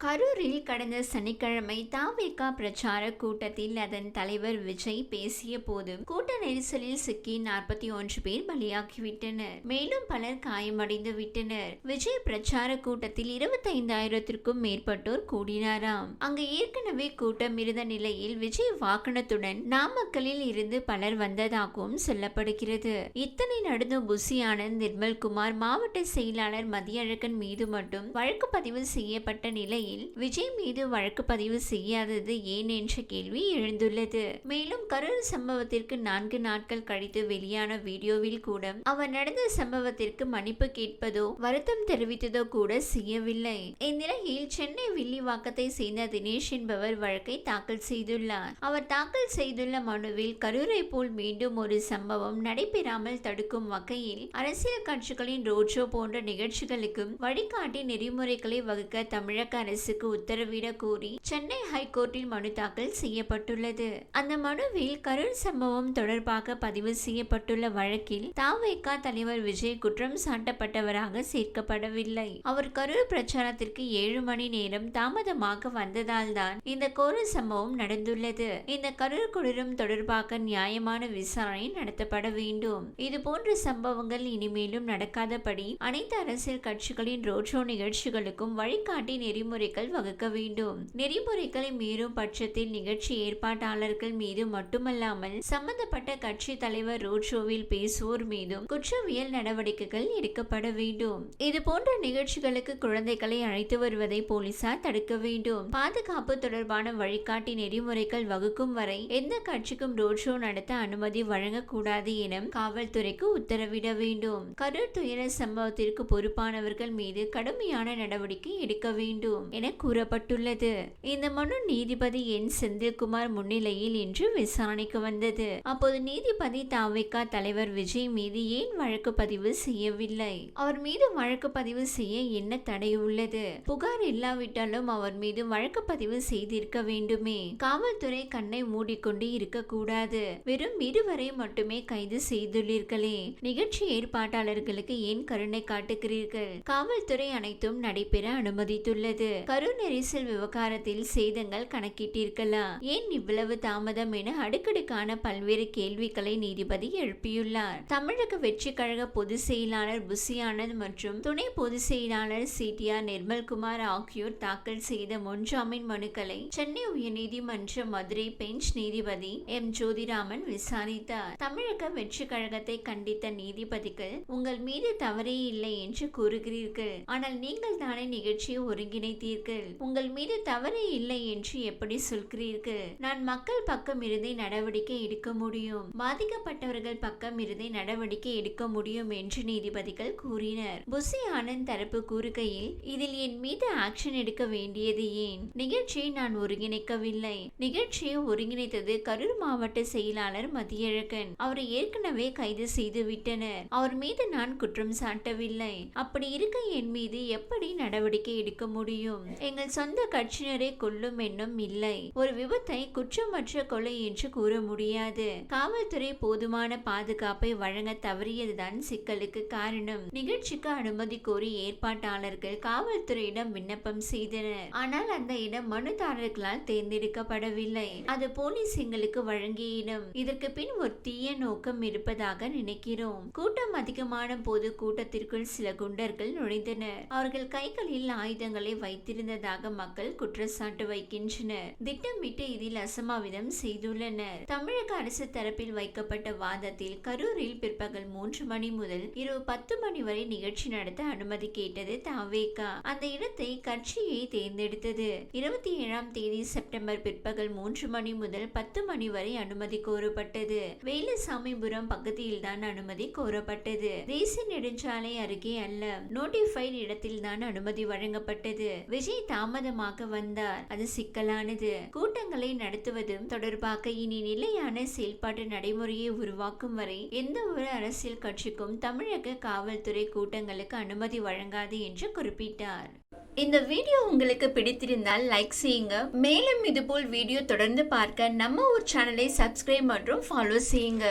கரூரில் கடந்த சனிக்கிழமை தாவேகா பிரச்சார கூட்டத்தில் அதன் தலைவர் விஜய் பேசிய போது கூட்ட நெரிசலில் சிக்கி நாற்பத்தி ஒன்று பேர் பலியாகிவிட்டனர். மேலும் பலர் காயமடைந்து விட்டனர். விஜய் பிரச்சார கூட்டத்தில் இருபத்தைந்தாயிரத்திற்கும் மேற்பட்டோர் கூடினாராம். அங்கு ஏற்கனவே கூட்டம் இருந்த நிலையில் விஜய் வாகனத்துடன் நாமக்கலில் இருந்து பலர் வந்ததாகவும் சொல்லப்படுகிறது. இத்தனை நடந்த புசி ஆனந்த் நிர்மல்குமார் மாவட்ட செயலாளர் மதியழகன் மீது மட்டும் வழக்கு பதிவு செய்யப்பட்ட நிலையில் விஜய் மீது வழக்கு பதிவு செய்யாதது ஏன் என்ற கேள்வி எழுந்துள்ளது. மேலும் கரூர் சம்பவத்திற்கு நான்கு நாட்கள் கழித்து வெளியான வீடியோவில் கூட அவர் நடந்த சம்பவத்திற்கு மன்னிப்பு கேட்பதோ வருத்தம் தெரிவித்ததோ கூட செய்யவில்லை. இந்நிலையில் சென்னை வில்லிவாக்கத்தை சேர்ந்த தினேஷ் என்பவர் வழக்கை தாக்கல் செய்துள்ளார். அவர் தாக்கல் செய்துள்ள மனுவில் கரூரை போல் மீண்டும் ஒரு சம்பவம் நடைபெறாமல் தடுக்கும் வகையில் அரசியல் கட்சிகளின் ரோட் ஷோ போன்ற நிகழ்ச்சிகளுக்கும் வழிகாட்டி நெறிமுறைகளை வகுக்க தமிழக அரசு அரசுக்கு உத்தரவிட கோரி சென்னை ஹைகோர்ட்டில் மனு தாக்கல் செய்யப்பட்டுள்ளது. அந்த மனுவில் கரூர் சம்பவம் தொடர்பாக பதிவு செய்யப்பட்டுள்ள வழக்கில் தாவேகா தலைவர் விஜய் குற்றம் சாட்டப்பட்டவராக சேர்க்கப்படவில்லை. அவர் கரூர் பிரச்சாரத்திற்கு ஏழு மணி நேரம் தாமதமாக வந்ததால் தான் இந்த கோர சம்பவம் நடந்துள்ளது. இந்த கரூர் குளிரும் தொடர்பாக நியாயமான விசாரணை நடத்தப்பட வேண்டும். இது போன்ற சம்பவங்கள் இனிமேலும் நடக்காதபடி அனைத்து அரசியல் கட்சிகளின் ரோட் ஷோ நிகழ்ச்சிகளுக்கும் வழிகாட்டி நெறிமுறை நெறிமுறைகள் வகுக்க வேண்டும். நெறிமுறைகளை மீறும் பட்சத்தில் நிகழ்ச்சி ஏற்பாட்டாளர்கள் மீது மட்டுமல்லாமல் சம்பந்தப்பட்ட கட்சி தலைவர் ரோட் ஷோவில் பேசுவோர் மீதும் குற்றவியல் நடவடிக்கைகள் எடுக்கப்பட வேண்டும். இது போன்ற நிகழ்ச்சிகளுக்கு குழந்தைகளை அழைத்து வருவதை போலீசார் தடுக்க வேண்டும். பாதுகாப்பு தொடர்பான வழிகாட்டி நெறிமுறைகள் வகுக்கும் வரை எந்த கட்சிக்கும் ரோட் ஷோ நடத்த அனுமதி வழங்கக்கூடாது என காவல்துறைக்கு உத்தரவிட வேண்டும். கரூர் துயர சம்பவத்திற்கு பொறுப்பானவர்கள் மீது கடுமையான நடவடிக்கை எடுக்க வேண்டும். என கூறப்பட்டுள்ளது. இந்த மனு நீதிபதி என். செந்தில்குமார் முன்னிலையில் இன்று விசாரணைக்கு வந்தது. அப்போது நீதிபதி தாவேகா தலைவர் விஜய் மீது ஏன் வழக்கு பதிவு செய்யவில்லை? அவர் மீது வழக்கு பதிவு செய்ய என்ன தடை உள்ளது? புகார் இல்லாவிட்டாலும் அவர் மீது வழக்கு பதிவு செய்திருக்க வேண்டுமே. காவல்துறை கண்ணை மூடிக்கொண்டு இருக்கக்கூடாது. வெறும் இருவரை மட்டுமே கைது செய்துள்ளீர்களே. நிகழ்ச்சி ஏற்பாட்டாளர்களுக்கு ஏன் கருணை காட்டுகிறீர்கள்? காவல்துறை அனைத்தும் நடைபெற அனுமதித்துள்ளது. கரூர் நெரிசல் விவகாரத்தில் சேதங்கள் கணக்கிட்டீர்களா ஏன் இவ்வளவு தாமதம் என அடுக்கடுக்கான பல்வேறு கேள்விகளை நீதிபதி எழுப்பியுள்ளார். தமிழக வெற்றி கழக பொதுச் செயலாளர் புசி ஆனந்த் மற்றும் துணை பொதுச் செயலாளர் சிடிஆர் நிர்மல்குமார் ஆகியோர் தாக்கல் செய்த முன்ஜாமீன் மனுக்களை சென்னை உயர்நீதிமன்ற மதுரை பெஞ்ச் நீதிபதி எம். ஜோதிராமன் விசாரித்தார். தமிழக வெற்றி கழகத்தை கண்டித்த நீதிபதிகள் உங்கள் மீது தவறே இல்லை என்று கூறுகிறீர்கள். ஆனால் நீங்கள் தானே நிகழ்ச்சியை ஒருங்கிணைத்தீர்கள். உங்கள் மீது தவறே இல்லை என்று எப்படி சொல்கிறீர்கள்? நான் மக்கள் பக்கம் இருந்தே நடவடிக்கை எடுக்க முடியும். பாதிக்கப்பட்டவர்கள் பக்கம் இருந்தே நடவடிக்கை எடுக்க முடியும் என்று நீதிபதிகள் கூறினர். புசி ஆனந்த் தரப்பு கூறுகையில் இதில் என் மீது ஆக்ஷன் எடுக்க வேண்டியது ஏன்? நிகழ்ச்சியை நான் ஒருங்கிணைக்கவில்லை. நிகழ்ச்சியை ஒருங்கிணைத்தது கரூர் மாவட்ட செயலாளர் மதியழகன். அவரை ஏற்கனவே கைது செய்து விட்டனர். அவர் மீது நான் குற்றம் சாட்டவில்லை. அப்படி இருக்க என் மீது எப்படி நடவடிக்கை எடுக்க முடியும்? எங்கள் சொந்த கட்சியினரை கொல்லும் எண்ணம் இல்லை. ஒரு விபத்தை குற்றமற்ற கொலை என்று கூற முடியாது. காவல்துறை போதுமான பாதுகாப்பை வழங்க தவறியதுதான் சிக்கலுக்கு காரணம். நிகழ்ச்சிக்கு அனுமதி கோரி ஏற்பாட்டாளர்கள் காவல்துறையிடம் விண்ணப்பம் செய்தனர். ஆனால் அந்த இடம் மனுதாரர்களால் தேர்ந்தெடுக்கப்படவில்லை. அது போலீஸ் எங்களுக்கு வழங்கிய இடம். இதற்கு பின் ஒரு தீய நோக்கம் இருப்பதாக நினைக்கிறோம். கூட்டம் அதிகமான போது கூட்டத்திற்குள் சில குண்டர்கள் நுழைந்தனர். அவர்கள் கைகளில் ஆயுதங்களை வைத்திருந்ததாக மக்கள் குற்றச்சாட்டு வைக்கின்றனர். திட்டமிட்டு இதில் அசம்பாவிதம் செய்துள்ளனர். தமிழக அரசு தரப்பில் வைக்கப்பட்ட வாதத்தில் கரூரில் பிற்பகல் மூன்று மணி முதல் இரவு பத்து மணி வரை நிகழ்ச்சி நடத்த அனுமதி கேட்டது தாவேகா அந்த இடத்தை கட்சியை தேர்ந்தெடுத்தது. இருபத்தி ஏழாம் தேதி செப்டம்பர் பிற்பகல் மூன்று மணி முதல் பத்து மணி வரை அனுமதி கோரப்பட்டது. வேலுசாமிபுரம் பகுதியில் தான் அனுமதி கோரப்பட்டது. தேசிய நெடுஞ்சாலை அருகே அல்ல. நோட்டிஃபைட் இடத்தில் தான் அனுமதி வழங்கப்பட்டது. விஜய் தாமதமாக வந்தார். அது சிக்கலானது. கூட்டங்களை நடத்துவதும் தொடர்பாக இனி நிலையான செயல்பாட்டு நடைமுறையை உருவாக்கும் வரை எந்த ஒரு அரசியல் கட்சிக்கும் தமிழக காவல்துறை கூட்டங்களுக்கு அனுமதி வழங்காது என்று குறிப்பிட்டார். இந்த வீடியோ உங்களுக்கு பிடித்திருந்தால் லைக் செய்யுங்க. மேலும் இதுபோல் வீடியோ தொடர்ந்து பார்க்க நம்ம ஒரு சேனலை சப்ஸ்கிரைப் மற்றும் ஃபாலோ செய்யுங்க.